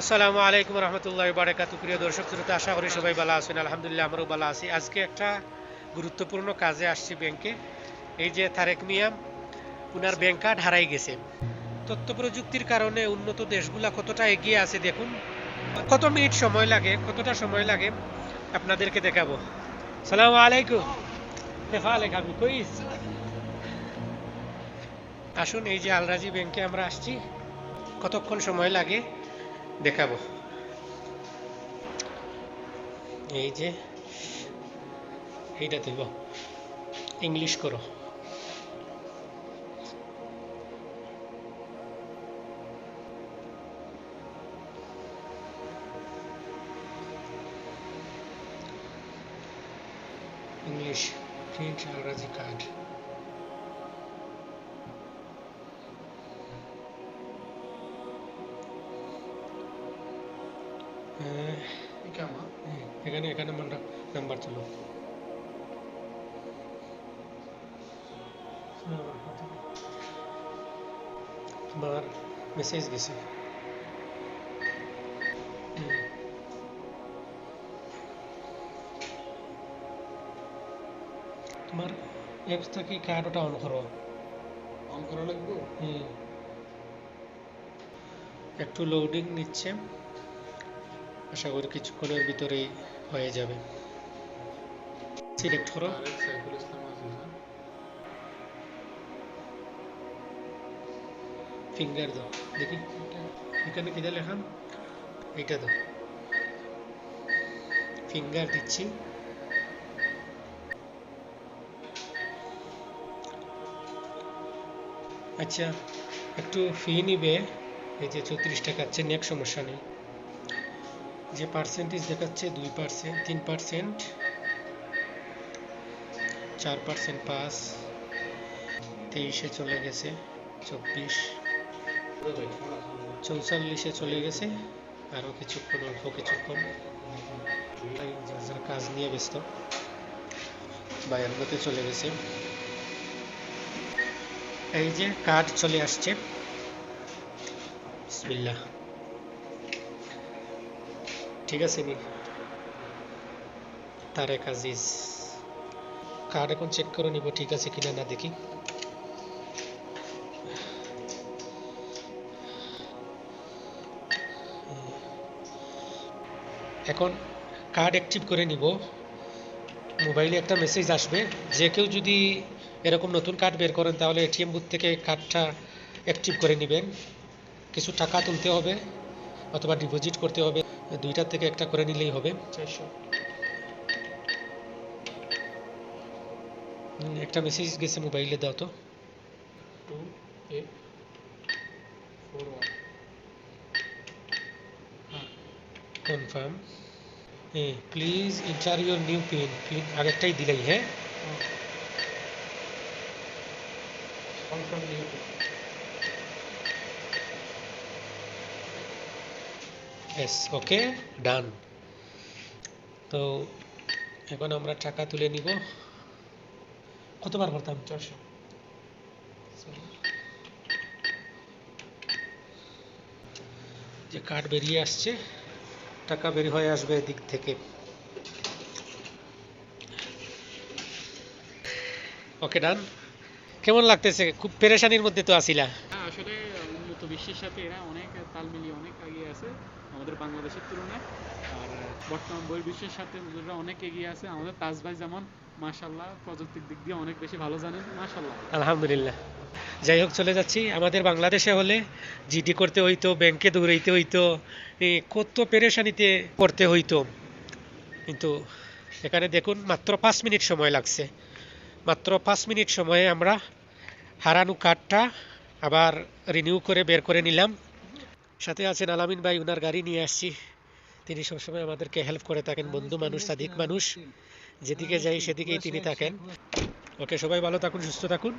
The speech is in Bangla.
আসসালামু আলাইকুম রহমতুল্লাহ বারাকাতু প্রিয় দর্শক, শ্রোতা, আশা করি সবাই ভালো আছেন। আলহামদুলিল্লাহ, আমরাও ভালো আছি। আজকে একটা গুরুত্বপূর্ণ কাজে আসছি ব্যাংকে। এই যে তারেক মিয়াম উনার ব্যাংক কার্ড হারাই গেছে। তথ্য প্রযুক্তির কারণে উন্নত দেশগুলা কতটা এগিয়ে আছে দেখুন। কত মিনিট সময় লাগে, কতটা সময় লাগে, আপনাদেরকে দেখাবো। সালাম আলাইকুম। আসুন, এই যে আলরাজি ব্যাংকে আমরা আসছি। কতক্ষণ সময় লাগে? দেখাবো। এই যে এইটা দেব ইংলিশ করো। ইংলিশ প্রিন্ট ইংরাজি কার্ড। এখানে এখানে নাম্বার চলো। তোমার মেসেজ গেছে। তোমার অ্যাপস থেকে কার্ড ওটা অন করো। অন করা লাগবে? হুম। একটু লোডিং নিচ্ছে। আশা করি কিছুক্ষণের ভিতরেই হয়ে যাবে। সিলেক্ট করো? ফিঙ্গার দাও। দেখি, এখানে কিনা লেখান? এইটা দাও। ফিঙ্গার দিচ্ছি। আচ্ছা একটু ফি নিবে। এই যে চৌত্রিশ টাকা আছে, নেক সমস্যা নেই। যে পার্সেন্টেজ দেখাচ্ছে, দুই পার্সেন্ট তিন পার্সেন্ট চার পার্সেন্ট পাস, তেইশে চলে গেছে, চব্বিশ, চৌচল্লিশে চলে গেছে, আরও কিছুক্ষণ অল্প কিছুক্ষণ কাজ নিয়ে ব্যস্ত, বায়ান্নতে চলে গেছে। এই যে কার্ড চলে আসছে। বিসমিল্লাহ। ঠিক আছে নি তারেক আজিজ কার্ড এখন চেক করে নিব, ঠিক আছে কিনা না দেখি। এখন কার্ড অ্যাক্টিভ করে নিব। মোবাইলে একটা মেসেজ আসবে, যে কেউ যদি এরকম নতুন কার্ড বের করেন, তাহলে এটিএম বুথ থেকে কার্ডটা অ্যাক্টিভ করে নেবেন। কিছু টাকা তুলতে হবে, অথবা ডিপোজিট করতে হবে। দুইটার থেকে একটা করে নিলেই হবে। হুম, একটা মেসেজ গেছে মোবাইলে দাও তো। Two eight four one confirm হ্যাঁ please enter your new PIN PIN আগেরটাই দিলেই হ্যাঁ? কনফার্ম এস ওকে ডান তো এখন আমরা টাকা তুলে নিব। কতবার ভরতাম চারশো। যে কার্ড বেরিয়ে আসছে, টাকা বের হয়ে আসবে এদিক থেকে। ওকে ডান কেমন লাগতেছে? খুব পেরেশানির মধ্যে তো আসিলা হ্যাঁ আসলে উন্নত বিশ্বের সাথে এরা অনেক তাল মিলিয়ে অনেক এগিয়ে আছে আমাদের বাংলাদেশের তুলনায়। আর বর্তমান বহির্বিশ্বের সাথে ওরা অনেক এগিয়ে আছে। আমাদের তাজ ভাই যেমন মাশাল্লাহ প্রযুক্তির দিক দিয়ে অনেক বেশি ভালো জানেন মাশাল্লাহ আলহামদুলিল্লাহ। যাই হোক, চলে যাচ্ছি। আমাদের বাংলাদেশে হলে জিডি করতে হইতো, ব্যাংকে দৌড়াইতে হইতো কত পেরেশানিতে পড়তে হইতো। কিন্তু এখানে দেখুন, মাত্র পাঁচ মিনিট সময় লাগছে। মাত্র পাঁচ মিনিট সময়ে আমরা হারানো কার্ডটা আবার রিনিউ করে বের করে নিলাম। সাথে আছেন আলামিন ভাই, উনার গাড়ি নিয়ে আসছি। তিনি সবসময় আমাদেরকে হেল্প করে থাকেন, বন্ধু মানুষ, সাদিক মানুষ। যেদিকে যাই সেদিকেই তিনি থাকেন। ওকে, সবাই ভালো থাকুন, সুস্থ থাকুন।